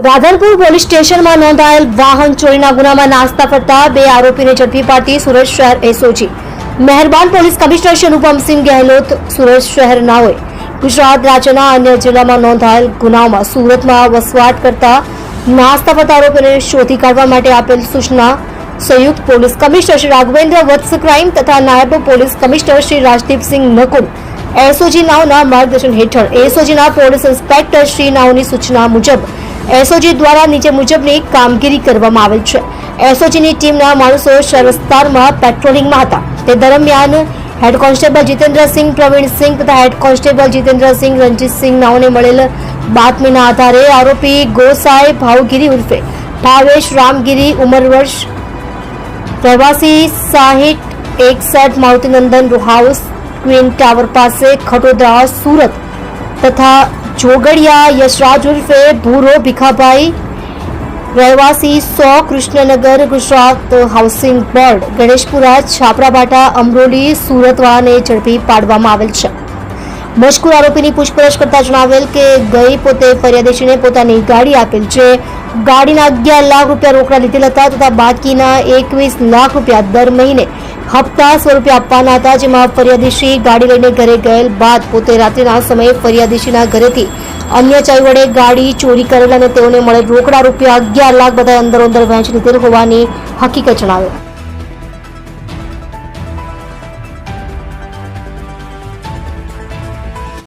Radhanpur police સ્ટેશનમાં નોંધાયેલ વાહન ચોરીના ગુનામાં નાસ્તા ફરતા બે આરોપીને ઝડપી પાડતી સુરત શહેર એસઓજી. મહેરબાન પોલીસ કમિશનર શ્રી અનુપમસિંહ ગેહલોત સુરત શહેરનાઓએ ગુજરાત રાજ્યના અન્ય જિલ્લામાં નોંધાયેલ ગુનાઓમાં સુરતમાં વસવાટ કરતા નાસ્તા ફરતા આરોપીને શોધી કાઢવા માટે આપેલ સૂચના સંયુક્ત police commissioner Shri Raghavendra Vats crime તથા નાયબ police commissioner Shri Rajdeepsinh Nakul SOG નાવના માર્ગદર્શન હેઠળ એસઓજીના પોલીસ ઇન્સ્પેક્ટર શ્રી નાવની સૂચના મુજબ એસઓજી દ્વારા નીચે મુજબની કામગીરી કરવામાં આવેલ છે. એસઓજીની ટીમના માણસો શહેર વિસ્તારમાં પેટ્રોલિંગમાં હતા. તે દરમિયાન હેડ કોન્સ્ટેબલ જીતેન્દ્રસિંહ પ્રવીણસિંહ તથા હેડ કોન્સ્ટેબલ જીતેન્દ્રસિંહ રણજીતસિંહ નાઓને મળેલ બાતમીના આધારે આરોપી ગોસાઈ ભાવગીરી ઉર્ફે ભાવેશ રામગીરી, ઉંમર વર્ષ, પ્રવાસી સાહીઠ, એકસઠ મારુતિનંદન હાઉસ ક્વીન ટાવર પાસે, ખટોદરા, સુરત તથા જોગડિયા યશરાજ ઉર્ફે ભૂરો ભીખાભાઈ. રહેવાસી સો કૃષ્ણનગર ગુજરાત હાઉસિંગ બોર્ડ, ગણેશપુરા છાપરાબાટા અમરોલી, સુરતવાને ઝડપી પાડવામાં આવેલ છે. મજકૂર આરોપીની પૂછપરછ કરતા જણાવેલ કે ગઈ પોતે ફરિયાદીશીને પોતાની ગાડી આપેલ છે. ગાડીના અગિયાર લાખ રૂપિયા રોકડા લીધેલ હતા તથા બાકીના એકવીસ લાખ રૂપિયા દર મહિને હપ્તા સ્વરૂપે આપવાના હતા, જેમાં ફરિયાદીશી ગાડી લઈને ઘરે ગયેલ બાદ પોતે રાત્રિના સમયે ફરિયાદીશીના ઘરેથી અન્ય ચાઈ વડે ગાડી ચોરી કરેલ અને તેઓને મળેલ રોકડા રૂપિયા અગિયાર લાખ બધા અંદરો અંદર વહેંચી લીધેલ હોવાની હકીકત જણાવેલ